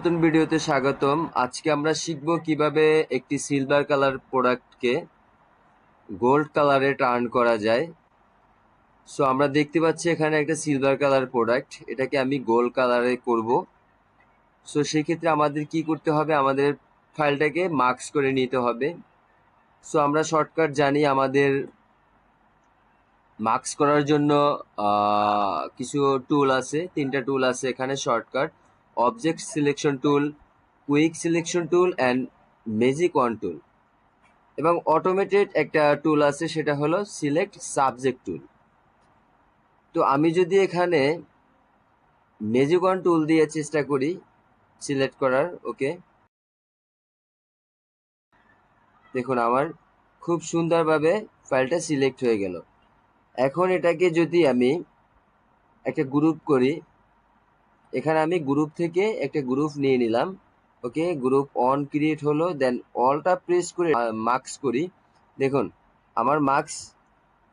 নতুন ভিডিওতে স্বাগতম। আজকে আমরা শিখব কীভাবে একটি সিলভার কালার প্রোডাক্টকে গোল্ড কালারে টার্ন করা যায়। সো আমরা দেখতে পাচ্ছি এখানে একটা সিলভার কালার প্রোডাক্ট এটাকে আমি গোল্ড কালারে করব। সো সেক্ষেত্রে আমাদের কি করতে হবে? আমাদের ফাইলটাকে মার্কস করে নিতে হবে। সো আমরা শর্টকাট জানি আমাদের মার্কস করার জন্য কিছু টুল আছে, তিনটা টুল আছে এখানে shortcut object selection tool quick selection tool and magic wand tool এবং অটোমেটেড একটা টুল আছে, সেটা হলো সিলেক্ট সাবজেক্ট টুল তো আমি যদি এখানে ম্যাজিক ওয়ান টুল দিয়ে চেষ্টা করি সিলেক্ট করার, ওকে? দেখুন, আমার খুব সুন্দরভাবে ফাইলটা সিলেক্ট হয়ে গেল। এখন এটাকে যদি আমি একটা গ্রুপ করি এখানে আমি গ্রুপ থেকে একটা গ্রুপ নিয়ে নিলাম ওকে গ্রুপ অন ক্রিয়েট হলো দেন অলটা প্রেস করে মার্কস করি। দেখুন, আমার মার্কস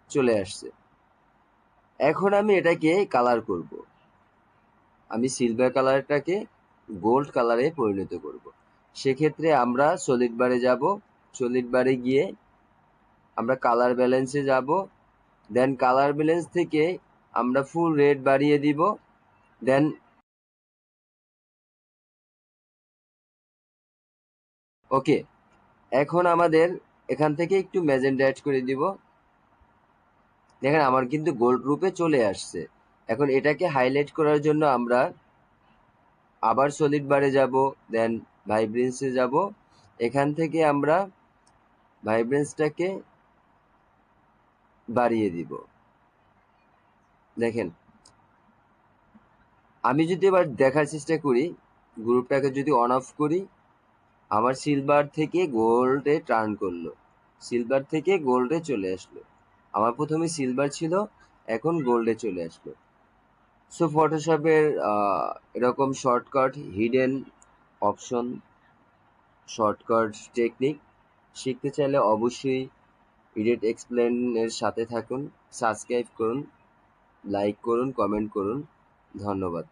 চলে আসছে। এখন আমি এটাকে কালার করব। আমি সিলভার কালারটাকে গোল্ড কালারে পরিণত করব। সেক্ষেত্রে আমরা সলিড বারে যাব। সলিড বারে গিয়ে আমরা কালার ব্যালেন্সে যাব। দেন কালার ব্যালেন্স থেকে আমরা ফুল রেড বাড়িয়ে দিব। দেন ওকে, এখন আমাদের এখান থেকে একটু ম্যাজেন্ডা অ্যাড করে দিব। দেখেন, আমার কিন্তু গোল্ড রূপে চলে আসছে। এখন এটাকে হাইলাইট করার জন্য আমরা আবার সলিড বারে যাব দেন ভাইব্রেন্সে যাব। এখান থেকে আমরা ভাইব্রেন্সটাকে বাড়িয়ে দিব। দেখেন, আমি যদি এবার দেখার চেষ্টা করি গ্রুপটাকে যদি অন অফ করি আমার সিলভার থেকে গোল্ডে টার্ন করল। সিলভার থেকে গোল্ডে চলে আসলো। আমার প্রথমে সিলভার ছিল, এখন গোল্ডে চলে আসলো। সো ফটোশপের এরকম shortcut hidden option shortcut technique শিখতে চাইলে অবশ্যই ইডিট এক্সপ্লেনের সাথে থাকুন সাবস্ক্রাইব করুন লাইক করুন কমেন্ট করুন। ধন্যবাদ।